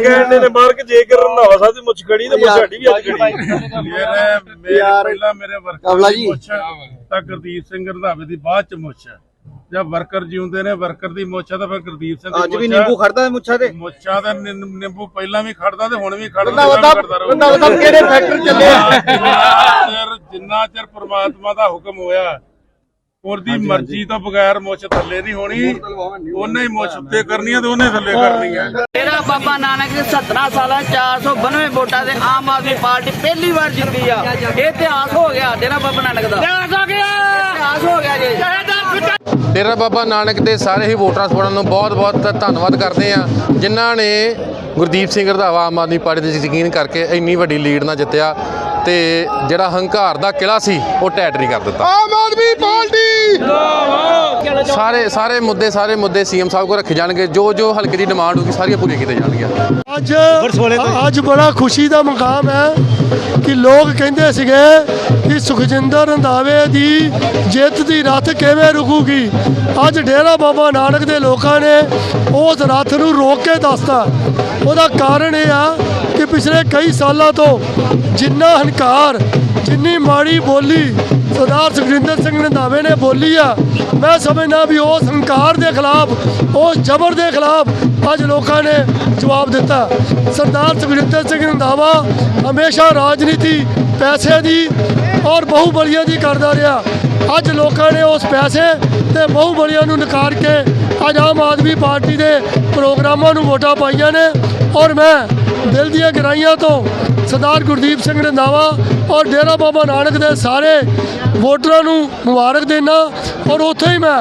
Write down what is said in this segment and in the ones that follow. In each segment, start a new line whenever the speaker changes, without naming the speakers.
ਕਹਿੰਦੇ ਨੇ ਮਾਰ ਕੇ ਜੇ ਕਰ ਰੰਧਾਵਾ ਸਾਹਿਬ ਦੀ ਮੁੱਛ ਖੜੀ ਤੇ ਮੁੱਛ ਸਾਡੀ ਵੀ ਅੱਜ ਖੜੀ।
ਮੇਰੇ ਮੇਰੇ ਪਹਿਲਾਂ ਮੇਰੇ ਵਰਕਰ ਦੀ
ਜੀ।
ਮੁੱਛ ਤਾਂ ਗੁਰਦੀਪ ਸਿੰਘ ਰੰਧਾਵੇ ਦੀ ਬਾਅਦ ਚ ਮੁੱਛ ਹੈ। ਜਦ ਵਰਕਰ ਜਿਉਂਦੇ ਨੇ ਵਰਕਰ ਦੀ ਮੁੱਛ ਤਾਂ ਫਿਰ ਗੁਰਦੀਪ ਸਿੰਘ ਦੀ
ਅੱਜ ਵੀ। ਨਿੰਬੂ ਖੜਦਾ ਹੈ ਮੁੱਛਾਂ ਤੇ?
ਮੁੱਛਾਂ ਦਾ ਨਿੰ- ਨਿੰਬੂ ਪਹਿਲਾਂ ਵੀ ਖੜਦਾ ਤੇ ਹੁਣ ਵੀ ਖੜਦਾ। ਤੇ।
ਰੰਧਾਵਾ ਸਾਹਿਬ ਕਿਹੜੇ ਫੈਕਟਰ ਚੱਲੇ
ਜਿੰਨਾ ਚਿਰ ਪ੍ਰਮਾਤਮਾ ਦਾ ਹੁਕਮ ਹੋਇਆ ਉਹਦੀ ਮਰਜ਼ੀ ਤੋਂ ਬਗੈਰ ਮੁੱਛ ਥੱਲੇ ਨਹੀਂ ਹੋਣੀ। ਉਹਨੇ ਹੀ ਮੁੱਛ ਉੱਤੇ ਕਰਨੀ ਹੈ ਤੇ ਉਹਨੇ ਥੱਲੇ ਕਰਨੀ ਹੈ
ਤੇਰਾ ਬਾਬਾ ਨਾਨਕ ਦੇ 17 ਸਾਲਾਂ 492 ਵੋਟਾਂ ਦੇ ਆਮ ਆਦਮੀ ਪਾਰਟੀ ਪਹਿਲੀ ਵਾਰ ਜਿੱਤੀ ਆ। ਇਹ ਇਤਿਹਾਸ ਹੋ ਗਿਆ ਤੇਰਾ ਬਾਬਾ ਨਾਨਕ ਦਾ। ਇਤਿਹਾਸ ਹੋ ਗਿਆ। ਇਤਿਹਾਸ ਹੋ ਗਿਆ ਜੀ।
ਡੇਰਾ ਬਾਬਾ ਨਾਨਕ ਦੇ ਸਾਰੇ ਹੀ ਵੋਟਰਾਂ ਸਪੋਰਟਰਾਂ ਨੂੰ ਬਹੁਤ-ਬਹੁਤ ਧੰਨਵਾਦ ਕਰਦੇ ਆ ਜਿਨ੍ਹਾਂ ਨੇ ਗੁਰਦੀਪ ਸਿੰਘ ਰੰਧਾਵਾ ਆਮ ਆਦਮੀ ਪਾਰਟੀ ਤੇ ਯਕੀਨ ਕਰਕੇ ਇੰਨੀ ਵੱਡੀ ਲੀਡ ਨਾਲ ਜਿੱਤਿਆ ਤੇ ਜਿਹੜਾ ਹੰਕਾਰ ਦਾ ਕਿਲਾ ਸੀ ਉਹ ਟੈਟਰੀ ਕਰ ਦਿੱਤਾ। ਆਮ ਆਦਮੀ ਪਾਰਟੀ। ਸਾਰੇ ਸਾਰੇ ਮੁੱਦੇ ਸਾਰੇ ਮੁੱਦੇ ਸੀਐਮ ਸਾਹਿਬ ਕੋਲ ਰੱਖੇ ਜਾਣਗੇ। ਜੋ ਜੋ ਹਲਕੇ ਦੀ ਡਿਮਾਂਡ ਹੋਗੀ ਸਾਰੀਆਂ ਪੂਰੀਆਂ ਕੀਤੀਆਂ ਜਾਣਗੀਆਂ।
ਅੱਜ ਅੱਜ ਬੜਾ ਖੁਸ਼ੀ ਦਾ ਮੁਕਾਮ ਹੈ ਕਿ ਲੋਕ ਕਹਿੰਦੇ ਸੀਗੇ ਕਿ ਸੁਖਜਿੰਦਰ ਰੰਧਾਵੇ ਦੀ ਜਿੱਤ ਦੀ ਰੱਥ ਕਿਵੇਂ ਰੁਕੂਗੀ? ਅੱਜ ਡੇਰਾ ਬਾਬਾ ਨਾਨਕ ਦੇ ਲੋਕਾਂ ਨੇ ਉਸ ਰੱਥ ਨੂੰ ਰੋਕ ਕੇ ਦੱਸਤਾ। ਉਹਦਾ ਕਾਰਨ ਇਹ ਆ ਕਿ ਪਿਛਲੇ ਕਈ ਸਾਲਾਂ ਤੋਂ ਜਿੰਨਾ ਹੰਕਾਰ ਜਿੰਨੀ ਮਾੜੀ ਬੋਲੀ ਸਰਦਾਰ ਸੁਖਜਿੰਦਰ ਸਿੰਘ ਰੰਧਾਵੇ ਨੇ ਬੋਲੀ ਆ। ਮੈਂ ਸਮਝਦਾ ਵੀ ਉਸ ਹੰਕਾਰ ਦੇ ਖਿਲਾਫ ਉਸ ਜ਼ਬਰ ਦੇ ਖਿਲਾਫ ਅੱਜ ਲੋਕਾਂ ਨੇ ਜਵਾਬ ਦਿੱਤਾ। ਸਰਦਾਰ ਸੁਖਜਿੰਦਰ ਸਿੰਘ ਰੰਧਾਵਾ ਹਮੇਸ਼ਾ ਰਾਜਨੀਤੀ ਪੈਸੇ ਦੀ ਔਰ ਬਹੁਬਲੀਆਂ ਦੀ ਕਰਦਾ ਰਿਹਾ। ਅੱਜ ਲੋਕਾਂ ਨੇ ਉਸ ਪੈਸੇ ਤੇ ਬਹੁਬਲੀਆਂ ਨੂੰ ਨਕਾਰ ਕੇ ਅੱਜ ਆਮ ਆਦਮੀ ਪਾਰਟੀ ਦੇ ਪ੍ਰੋਗਰਾਮਾਂ ਨੂੰ ਵੋਟਾਂ ਪਾਈਆਂ ਨੇ। ਔਰ ਮੈਂ ਦਿਲ ਦੀਆਂ ਗਹਿਰਾਈਆਂ ਤੋਂ ਸਰਦਾਰ ਗੁਰਦੀਪ ਸਿੰਘ ਰੰਧਾਵਾ ਔਰ ਡੇਰਾ ਬਾਬਾ ਨਾਨਕ ਦੇ ਸਾਰੇ ਵੋਟਰਾਂ ਨੂੰ ਮੁਬਾਰਕ ਦੇਣਾ ਔਰ ਉੱਥੇ ਹੀ ਮੈਂ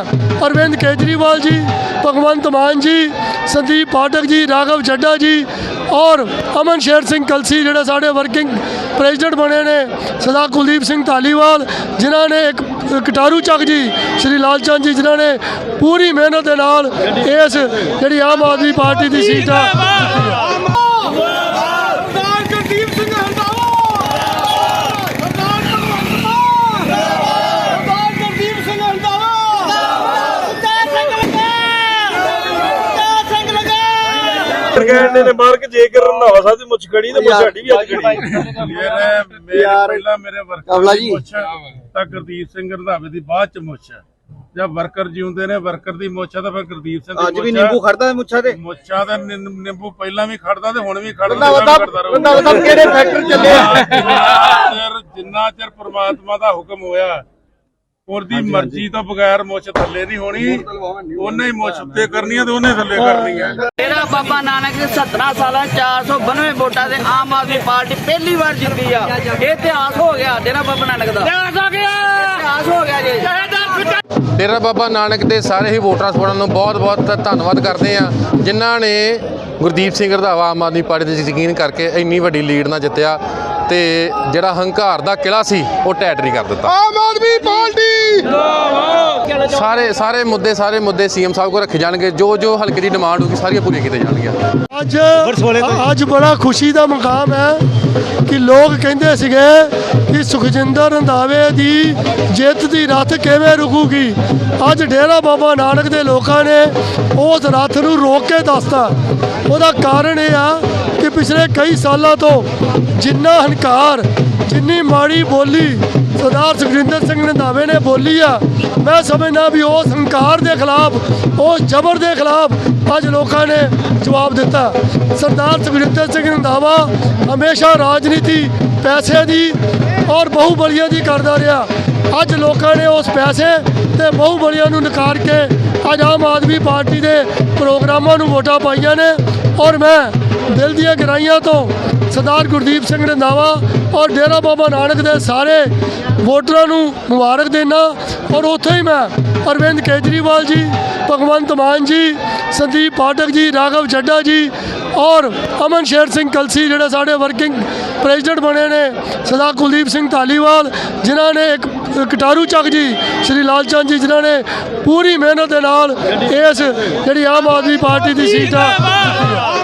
ਅਰਵਿੰਦ ਕੇਜਰੀਵਾਲ ਜੀ, ਭਗਵੰਤ ਮਾਨ ਜੀ, ਸੰਦੀਪ ਪਾਠਕ ਜੀ, ਰਾਘਵ ਚੱਡਾ ਜੀ ਔਰ ਅਮਨ ਸ਼ੇਰ ਸਿੰਘ ਕਲਸੀ, ਜਿਹੜੇ ਸਾਡੇ ਵਰਕਿੰਗ ਪ੍ਰੈਜ਼ੀਡੈਂਟ ਬਣੇ ਨੇ, ਸਰਦਾਰ ਕੁਲਦੀਪ ਸਿੰਘ ਧਾਲੀਵਾਲ ਜਿਨ੍ਹਾਂ ਨੇ ਇੱਕ ਕਟਾਰੂ ਚੱਕ ਜੀ, ਸ਼੍ਰੀ ਲਾਲ ਚੰਦ ਜੀ, ਜਿਨ੍ਹਾਂ ਨੇ ਪੂਰੀ ਮਿਹਨਤ ਦੇ ਨਾਲ ਇਸ ਜਿਹੜੀ ਆਮ ਆਦਮੀ ਪਾਰਟੀ ਦੀ ਸੀਟ ਆ ਆ
ਕਹਿੰਦੇ ਨੇ ਮਾਰ ਕੇ ਜੇ ਕਰ ਰੰਧਾਵਾ ਸਾਹਿਬ ਦੀ ਮੁੱਛ ਖੜੀ ਤੇ ਮੁੱਛ ਸਾਡੀ ਵੀ ਅੱਜ ਖੜੀ
ਮੇਰੇ ਮੇਰੇ ਪਹਿਲਾਂ ਮੇਰੇ ਵਰਕਰ ਦੀ। ਮੁੱਛ ਤਾਂ ਗੁਰਦੀਪ ਸਿੰਘ ਰੰਧਾਵੇ ਦੀ ਬਾਅਦ ਚ ਮੁੱਛ ਹੈ ਜਦ ਵਰਕਰ ਜਿਉਂਦੇ ਨੇ ਵਰਕਰ ਦੀ ਮੁੱਛ ਤਾਂ ਫਿਰ ਗੁਰਦੀਪ ਸਿੰਘ ਦੀ
ਅੱਜ ਵੀ। ਨਿੰਬੂ ਖੜਦਾ ਮੁੱਛਾਂ ਤੇ
ਮੁੱਛਾਂ ਦਾ ਨਿੰਬੂ ਪਹਿਲਾਂ ਵੀ ਖੜਦਾ ਤੇ ਹੁਣ ਵੀ ਖੜਦਾ।
ਰੰਧਾਵਾ ਸਾਹਿਬ ਕਿਹੜੇ ਫੈਕਟਰ ਚੱਲੇ ਆ
ਜਿੰਨਾ ਚਿਰ ਪ੍ਰਮਾਤਮਾ ਦਾ ਹੁਕਮ ਹੋਇਆ ਉਹਦੀ ਮਰਜ਼ੀ ਤੋਂ ਬਗੈਰ ਮੁੱਛ ਥੱਲੇ ਨਹੀਂ ਹੋਣੀ। ਉਹਨੇ ਹੀ ਮੁੱਛ ਉੱਤੇ ਕਰਨੀ ਹੈ ਤੇ ਉਹਨੇ ਥੱਲੇ ਕਰਨੀ ਹੈ
ਤੇਰਾ ਬਾਬਾ ਨਾਨਕ ਦੇ 17 ਸਾਲਾਂ 492 ਵੋਟਾਂ ਦੇ ਆਮ ਆਦਮੀ ਪਾਰਟੀ ਪਹਿਲੀ ਵਾਰ ਜਿੱਤੀ ਆ। ਇਹ ਇਤਿਹਾਸ ਹੋ ਗਿਆ ਤੇਰਾ ਬਾਬਾ ਨਾਨਕ ਦਾ। ਇਤਿਹਾਸ ਹੋ ਗਿਆ। ਇਤਿਹਾਸ ਹੋ ਗਿਆ ਜੀ।
ਡੇਰਾ ਬਾਬਾ ਨਾਨਕ ਦੇ ਸਾਰੇ ਹੀ ਵੋਟਰਾਂ ਸਪੋਰਟਰਾਂ ਨੂੰ ਬਹੁਤ-ਬਹੁਤ ਧੰਨਵਾਦ ਕਰਦੇ ਆ ਜਿਨ੍ਹਾਂ ਨੇ ਗੁਰਦੀਪ ਸਿੰਘ ਰੰਧਾਵਾ ਆਮ ਆਦਮੀ ਪਾਰਟੀ ਤੇ ਯਕੀਨ ਕਰਕੇ ਇੰਨੀ ਵੱਡੀ ਲੀਡ ਨਾਲ ਜਿੱਤਿਆ। ਤੇ ਜਿਹੜਾ ਹੰਕਾਰ ਦਾ ਕਿਲਾ ਸੀ ਉਹ ਟੈਟਰੀ ਕਰ ਦਿੱਤਾ। ਆਮ ਆਦਮੀ ਪਾਰਟੀ! ਸਾਰੇ ਸਾਰੇ ਮੁੱਦੇ ਸਾਰੇ ਮੁੱਦੇ ਸੀਐਮ ਸਾਹਿਬ ਕੋਲ ਰੱਖੇ ਜਾਣਗੇ। ਜੋ ਜੋ ਹਲਕੇ ਦੀ ਡਿਮਾਂਡ ਹੋਗੀ ਸਾਰੀਆਂ ਪੂਰੀਆਂ ਕੀਤੀਆਂ ਜਾਣਗੀਆਂ।
ਅੱਜ ਅੱਜ ਬੜਾ ਖੁਸ਼ੀ ਦਾ ਮੁਕਾਮ ਹੈ ਕਿ ਲੋਕ ਕਹਿੰਦੇ ਸੀਗੇ ਕਿ ਸੁਖਜਿੰਦਰ ਰੰਧਾਵੇ ਦੀ ਜਿੱਤ ਦੀ ਰੱਥ ਕਿਵੇਂ ਰੁਕੂਗੀ। ਅੱਜ ਡੇਰਾ ਬਾਬਾ ਨਾਨਕ ਦੇ ਲੋਕਾਂ ਨੇ ਉਸ ਰੱਥ ਨੂੰ ਰੋਕ ਕੇ ਦੱਸਤਾ। ਉਹਦਾ ਕਾਰਨ ਇਹ ਆ ਪਿਛਲੇ ਕਈ ਸਾਲਾਂ ਤੋਂ ਜਿੰਨਾ ਹੰਕਾਰ, ਜਿੰਨੀ ਮਾੜੀ ਬੋਲੀ ਸਰਦਾਰ ਸੁਖਜਿੰਦਰ ਸਿੰਘ ਰੰਧਾਵੇ ਨੇ ਬੋਲੀ ਆ, ਮੈਂ ਸਮਝਦਾ ਵੀ ਉਸ ਹੰਕਾਰ ਦੇ ਖਿਲਾਫ, ਉਸ ਜ਼ਬਰ ਦੇ ਖਿਲਾਫ ਅੱਜ ਲੋਕਾਂ ਨੇ ਜਵਾਬ ਦਿੱਤਾ। ਸਰਦਾਰ ਸੁਖਜਿੰਦਰ ਸਿੰਘ ਰੰਧਾਵਾ ਹਮੇਸ਼ਾ ਰਾਜਨੀਤੀ, ਪੈਸੇ ਦੀ ਔਰ ਬਹੁਬਲੀਆਂ ਦੀ ਕਰਦਾ ਰਿਹਾ। ਅੱਜ ਲੋਕਾਂ ਨੇ ਉਸ ਪੈਸੇ ਤੇ ਬਹੁਬਲੀਆਂ ਨੂੰ ਨਕਾਰ ਕੇ ਅੱਜ ਆਮ ਆਦਮੀ ਪਾਰਟੀ ਦੇ ਪ੍ਰੋਗਰਾਮਾਂ ਨੂੰ ਵੋਟਾਂ ਪਾਈਆਂ ਨੇ। ਔਰ ਮੈਂ ਦਿਲ ਦੀਆਂ ਗਹਿਰਾਈਆਂ ਤੋਂ ਸਰਦਾਰ ਗੁਰਦੀਪ ਸਿੰਘ ਰੰਧਾਵਾ ਔਰ ਡੇਰਾ ਬਾਬਾ ਨਾਨਕ ਦੇ ਸਾਰੇ ਵੋਟਰਾਂ ਨੂੰ ਮੁਬਾਰਕ ਦੇਣਾ ਔਰ ਉੱਥੇ ਹੀ ਮੈਂ ਅਰਵਿੰਦ ਕੇਜਰੀਵਾਲ ਜੀ, ਭਗਵੰਤ ਮਾਨ ਜੀ, ਸੰਦੀਪ ਪਾਠਕ ਜੀ, ਰਾਘਵ ਚੱਡਾ ਜੀ ਔਰ ਅਮਨ ਸ਼ੇਰ ਸਿੰਘ ਕਲਸੀ ਜਿਹੜੇ ਸਾਡੇ ਵਰਕਿੰਗ ਪ੍ਰੈਜ਼ੀਡੈਂਟ ਬਣੇ ਨੇ, ਸਰਦਾਰ ਕੁਲਦੀਪ ਸਿੰਘ ਧਾਲੀਵਾਲ ਜਿਨ੍ਹਾਂ ਨੇ ਇੱਕ ਕਟਾਰੂ ਚੱਕ ਜੀ ਸ਼੍ਰੀ ਲਾਲ ਚੰਦ ਜੀ ਜਿਨ੍ਹਾਂ ਨੇ ਪੂਰੀ ਮਿਹਨਤ ਦੇ ਨਾਲ ਇਸ ਜਿਹੜੀ ਆਮ ਆਦਮੀ ਪਾਰਟੀ ਦੀ ਸੀਟ ਆ।